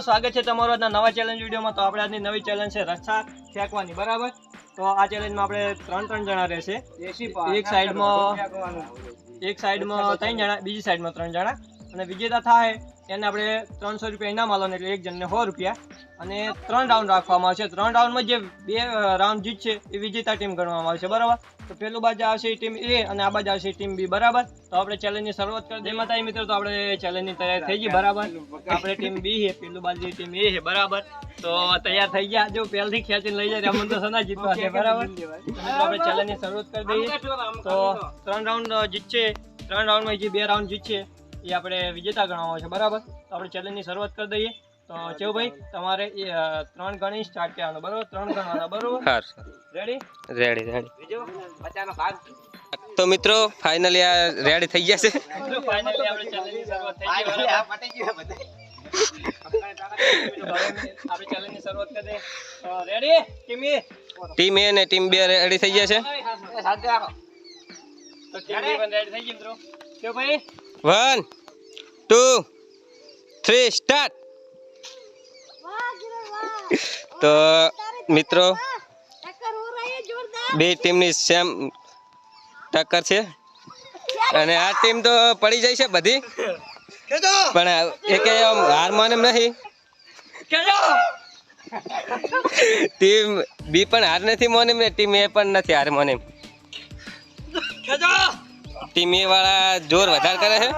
સ્વાગત છે તમારું આજના નવા ચેલેન્જ વિડીયોમાં તો આપણે આજની નવી ચેલેન્જ છે રસ્સા ફેંકવાની બરાબર તો આ ચેલેન્જમાં આપણે ત્રણ ત્રણ જણા રહેશે એક સાઈડમાં એક સાઈડમાં ત્રણ જણા બીજી સાઈડમાં ત્રણ જણા અને વિજેતા થાય એને આપણે ત્રણસો રૂપિયા ઇનામ આલવાનું એટલે એક જણને સો રૂપિયા. અને ત્રણ રાઉન્ડ રાખવામાં આવશે. ત્રણ રાઉન્ડમાં જે બે રાઉન્ડ જીતશે એ વિજેતા ટીમ ગણવામાં આવશે. બરાબર? તો પેલું બાજુ આવશે ટીમ એ અને આ બાજુ આવશે ટીમ બી બરાબર? તો આપણે ચેલેન્જની શરૂઆત કરી દઈએ. માતા મિત્રો તો આપણે ચેલેન્જની તૈયાર થઈ ગઈ. બરાબર? આપણે ટીમ બી છે, પેલું બાજુ ટીમ એ છે. બરાબર? તો તૈયાર થઈ ગયા. જો પહેલથી ખેંચીને લઈ જાય અમને તો સના જીતવા છે. બરાબર? આપણે ચેલેન્જની શરૂઆત કરી દઈએ. તો ત્રણ રાઉન્ડ જીતશે. ત્રણ રાઉન્ડમાં જે બે રાઉન્ડ જીતશે એ આપણે વિજેતા ગણવામાં છે બરાબર? તો આપણે ચેલેન્જની શરૂઆત કરી દઈએ. તો ચેવભાઈ તમારે એ ત્રણ ગણી સ્ટાર્ટ કરવાનું બરાબર? ત્રણ ગણવાના બરાબર? રેડી રેડી રેડી રેડી તો મિત્રો ફાઇનલી આ રેડી થઈ ગયા છે. ફાઇનલી આપણે ચેલેન્જની શરૂઆત થઈ ગઈ આપણે ચેલેન્જની શરૂઆત તો ટીમ એ ને ટીમ બે રેડી થઈ ગયા છે. વન ટુ થ્રી સ્ટાર્ટ તો મિત્રો બે ટીમની સેમ ટક્કર છે. અને આ ટીમ તો પડી જાય છે બધી. પણ એક હાર માને એમ નહીં. ટીમ બી પણ હાર નથી મોને ને ટીમ એ પણ નથી હાર મોને. ટીમ એ વાળા જોર વધારે કરે છે.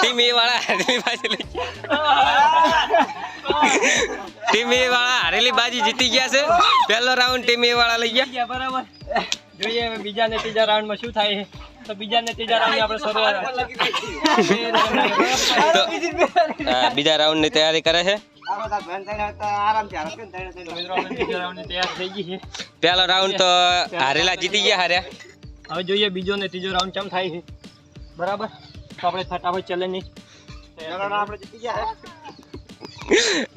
ટીમી એ વાળા હારેલી બાજી ટીમી વાળા હારેલી બાજી જીતી ગયા છે. પહેલો રાઉન્ડ ટીમી વાળા લઈ ગયા. ગયા બરાબર. જોઈએ હવે બીજા ને ત્રીજા રાઉન્ડમાં શું થાય છે. તો બીજા ને ત્રીજા રાઉન્ડ આપણે શરૂઆત. બીજા રાઉન્ડની તૈયારી કરે છે. મિત્રો આપણે ત્રીજા રાઉન્ડની તૈયાર થઈ ગઈ છે. પહેલો રાઉન્ડ તો હારેલા જીતી ગયા હાર્યા હવે જોઈએ બીજો ને ત્રીજો રાઉન્ડ કેમ થાય છે. બરાબર? તો આપણે ફટાફટ ચેલેન્જની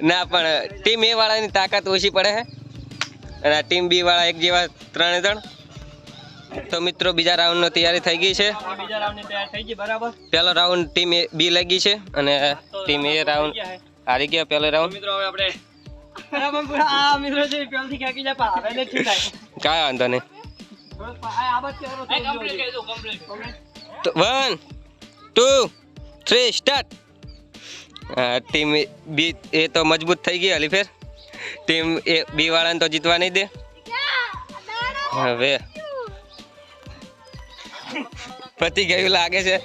ના પણ ટીમ એ વાળાની તાકાત ઓછી પડે છે અને આ ટીમ બી વાળા એક જેવા ત્રણે ત્રણ. તો મિત્રો બીજા રાઉન્ડનો તૈયારી થઈ ગઈ છે. બીજા રાઉન્ડની તૈયાર થઈ ગઈ બરાબર? પહેલો રાઉન્ડ ટીમ એ બી લાગી છે. અને ટીમ એ રાઉન્ડ ગયા છે. હારી ગયા પહેલો રાઉન્ડ મિત્રો હવે આપણે આ મિત્રો છે પેલથી ખેંચી જાય પણ હવે નથી થાય. કાંઈ વાંધો નહીં. One two three start team B એ તો મજબૂત થઈ ગઈ હલી ફેર. ટીમ એ બી વાળાને તો જીતવા નહીં દે. હવે. પતી ગયું લાગે છે.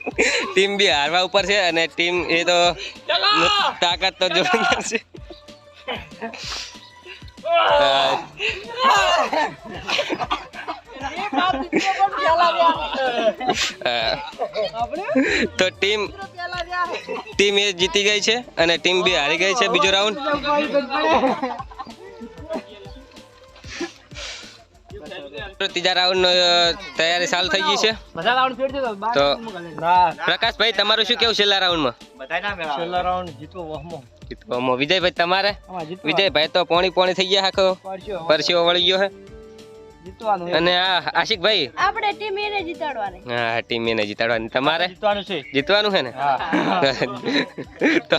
ટીમ બી હારવા ઉપર છે અને ટીમ એ તો તાકાત તો જોરદાર છે. તો ટીમ ટીમ એ જીતી ગઈ છે અને ટીમ બી હારી ગઈ છે બીજો રાઉન્ડ ત્રીજા રાઉન્ડ તૈયારી ચાલુ થઈ ગઈ છે. તો ના. પ્રકાશભાઈ તમારું શું કેવું છેલ્લા રાઉન્ડમાં? છેલ્લા રાઉન્ડ જીતવો વહમો. જીતવામાં વિજયભાઈ તમારે? વિજયભાઈ તો પોણી પોણી થઈ ગયા આખો. પરસીઓ વળી ગયો હે. અને આ આશિકભાઈ? આપણે ટીમ એને જીતાડવાની. હા ટીમ એને જીતાડવાની. તમારે જીતવાનું છે. જીતવાનું છે ને? તો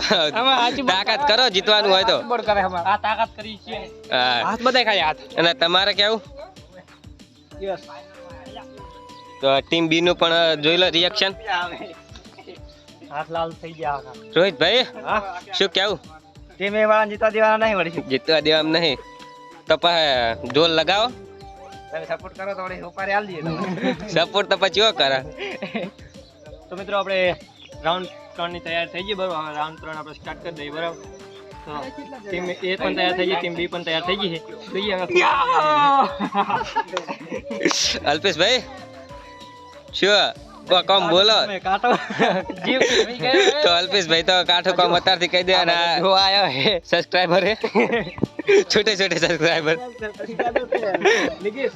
તાકાત કરો જીતવાનું હોય તો. આ તાકાત કરી છે. હાથ બધાય ખાલી હાથ. અને તમારે કેવું? યસ તો ટીમ બી નું પણ જોઈ લો રિએક્શન હાથ લાલ થઈ ગયા રોહિતભાઈ શું કેવું? ટીમ એ વાળા જીતવા દેવાના નહીં વળી. જીતવા દેવા નહીં. તો પછી જોર લગાવો. તમે સપોર્ટ કરો તો વળી ઉપાડી આલ દઈએ સપોર્ટ તો પછી કરે? તો મિત્રો આપણે રાઉન્ડ ત્રણની તૈયાર થઈ ગઈ બરાબર? રાઉન્ડ ત્રણ આપણે સ્ટાર્ટ કરી દઈએ બરાબર? ટીમ એ પણ તૈયાર થઈ ગઈ ટીમ બી પણ તૈયાર થઈ ગઈ છે. જોઈએ હવે અલ્પેશભાઈ? શું? કો કોમ બોલો. તો અલ્પેશભાઈ તો કાઠો કોમ અત્યારથી કહી દે અને જો આયો હે સબસ્ક્રાઈબર હે છોટે છોટે સબસ્ક્રાઈબર મિત્રો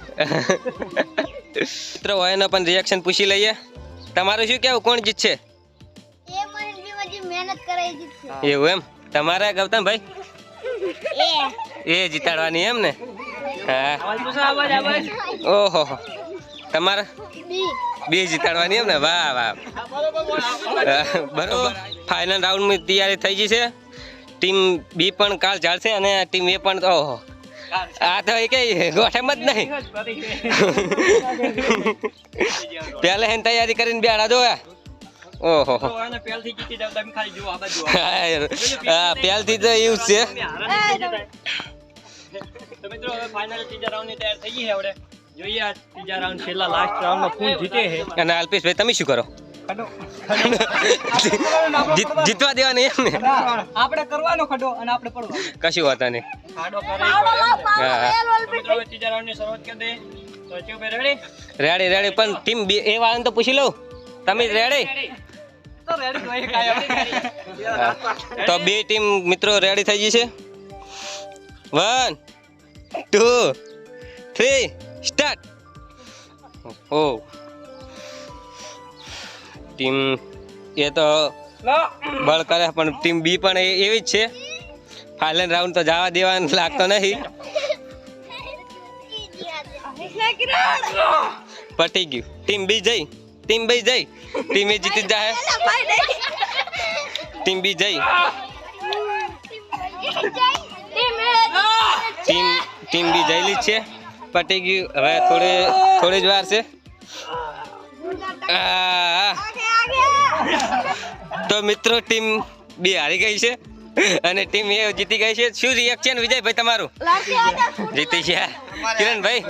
હોય એનો પણ રિએક્શન પૂછી લઈએ. તમારું શું કેવું કોણ જીતશે? એ મહેનતમાં જે મહેનત કરે જીતશે. એવું એમ? તમારે ગૌતમ ભાઈ? એ. જીતાડવાની એમ ને? હા. ઓહો તમારે? બી. બે જીતાડવાની એમ ને? વાહ વાહ. બરોબર. ફાઇનલ રાઉન્ડની તૈયારી થઈ ગઈ છે. ટીમ બી પણ કાલ ચાલશે અને ટીમ એ પણ તો ઓહો. આ તો એ કઈ ગોઠમ જ નહીં. પહેલે હેન તૈયારી કરીને બેડા દો ઓહો. પહેલથી જીતી જાવ તમે ખાલી જુઓ આ બાજુ હા પહેલથી તો એવું છે. તો મિત્રો હવે ફાઇનલ ત્રીજા રાઉન્ડ તૈયાર થઈ ગઈ છે આપણે. જોઈએ આ ત્રીજા રાઉન્ડ છેલ્લા લાસ્ટ રાઉન્ડ કોણ જીતે છે. અને અલ્પેશભાઈ તમે શું કરો? જીત- જીતવા દેવાની એમ ને? આપણે કરવાનો ખડો અને આપણે કશું વાત નહીં. ખાડો કરે ત્રીજા શરૂઆત કરી દે રેડી રેડી પણ ટીમ એ વાળાને તો પૂછી લઉં. તમે રેડી તો બે ટીમ મિત્રો રેડી થઈ ગઈ છે? વન ટુ થ્રી સ્ટાર્ટ ઓ. ટીમ એ તો બળ કરે પણ ટીમ બી પણ એ- એવી જ છે. ફાઇનલ રાઉન્ડ તો જવા દેવાનું લાગતો નહીં પટી ગયું. ટીમ બી જઈ. ટીમ બી જઈ. ટીમ એ જીતી જ જાય ટીમ બી જઈ. ટીમ ટીમ બી જયેલી જ છે. પટી ગયું. હવે થોડી થોડી જ વાર છે. આ, તો મિત્રો ટીમ બી હારી ગઈ છે. અને ટીમ એ જીતી ગઈ છે. શું રિએક્શન વિજયભાઈ તમારું? જીતી છે. કિરણભાઈ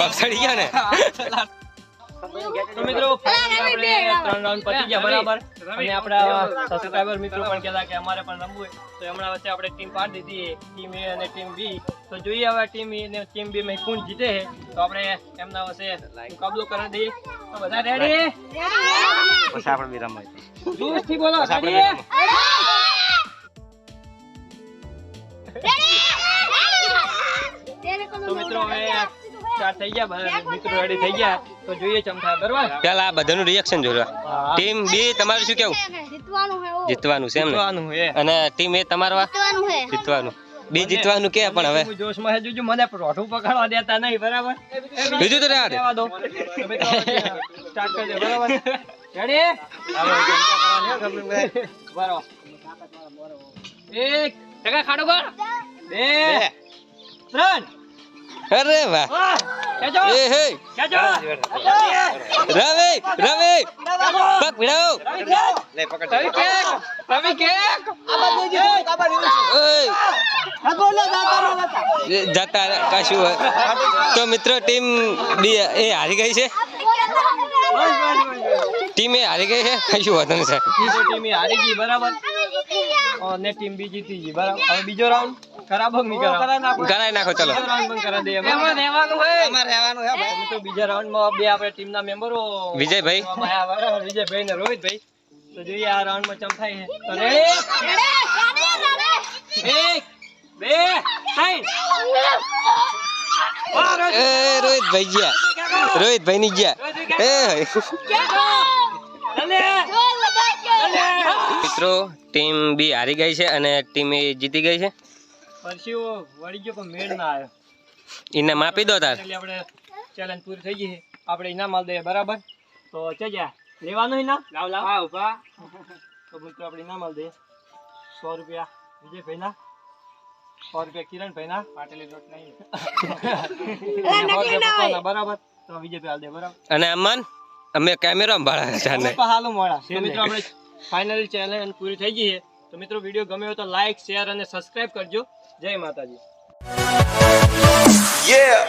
વખસડી ગયા ને? તો મિત્રો આપણે ત્રણ રાઉન્ડ પતી ગયા બરાબર? અને આપણા સબસ્ક્રાઇબર મિત્રો પણ કહેતા કે અમારે પણ રમવું તો હમણાં વચ્ચે આપણે ટીમ પાડી દીધી ટીમ એ અને ટીમ બી તો જોઈએ હવે ટીમ એ અને ટીમ બી માં કોણ જીતે છે. તો આપણે એમના વચ્ચે મુકાબલો કરી દઈએ. તો બધા રેડી પછી આપણે બી રમાય. જોશથી બોલો ready? તો મિત્રો હવે સ્ટાર્ટ થઈ ગયા મિત્રો રેડી થઈ ગયા તો જોઈએ ચમથા બરાબર? પેલા આ બધાનું રિએક્શન જોવા ટીમ બી તમારું શું કેવું? જીતવાનું હે જીતવાનું છે એમ જીતવાનું હે અને ટીમ એ તમારવા જીતવાનું હે જીતવાનું. બી જીતવાનું કે પણ હવે? હું જોશમાં જોજો મને રોઠું પકડવા દેતા નહીં બરાબર? બીજું તો રહેવા દે. રહેવા દો. તમે તો સ્ટાર્ટ કરી દે બરાબર રેડી બરાબર. એક ટકા ખાડો કર. બે. ત્રણ. અરે વાહ. એ હે. રવિ રવિ. પગ ભીડાવો રવિ કેક. રવિ કેક. ઓય એ જતા કશું. તો મિત્રો ટીમ બી એ હારી ગઈ છે? ટીમે હારી ગઈ છે? કશું હોતું નથી બીજો ટીમ એ હારી ગઈ બરાબર. અને ટીમ બી જીતી ગઈ બરાબર. હવે બીજો રાઉન્ડ ખરાબ નહીં કરાવો નાખો. ચલો. બીજો રાઉન્ડ પણ કરા દે એમાં રહેવાનું હોય. એમાં રહેવાનું હે ભાઈ. તો બીજા રાઉન્ડમાં બે આપણે ટીમના મેમ્બરો વિજયભાઈ. વિજયભાઈ ને રોહિતભાઈ. તો જોઈએ આ રાઉન્ડમાં ચમ છે. એક બે ત્રણ. રોહિત. એ રોહિત ભાઈ ગયા. રોહિત ભાઈ ની ગયા. એ. મિત્રો ટીમ બી હારી ગઈ છે અને ટીમ એ જીતી ગઈ છે. પરસીઓ વળી ગયો પણ મેળ ના આવ્યો. એને માપી દો તાર. એટલે આપણે ચેલેન્જ પૂરી થઈ ગઈ છે. આપણે ઇનામ આલ દઈએ બરાબર? તો જા. લેવાનું ઇનામ લાવ લાવ. હા ઊભા. તો મિત્રો આપણે ઇનામ આલ દઈએ. સો રૂપિયા. વિજયભાઈના સો રૂપિયા કિરણભાઈના પાટેલી રોટ નહીં. સો રૂપિયા બરાબર? તો વિજયભાઈ આલ દે બરાબર? અને અમન અમે કેમેરો સંભાળે છે ને હાલો મોડા. તો મિત્રો આપણે ફાઇનલી ચેલેન્જ પૂરી થઈ ગઈ છે. તો મિત્રો વીડિયો ગમ્યો તો લાઈક શેર અને સબસ્ક્રાઇબ કરજો. જય માતાજી Yeah.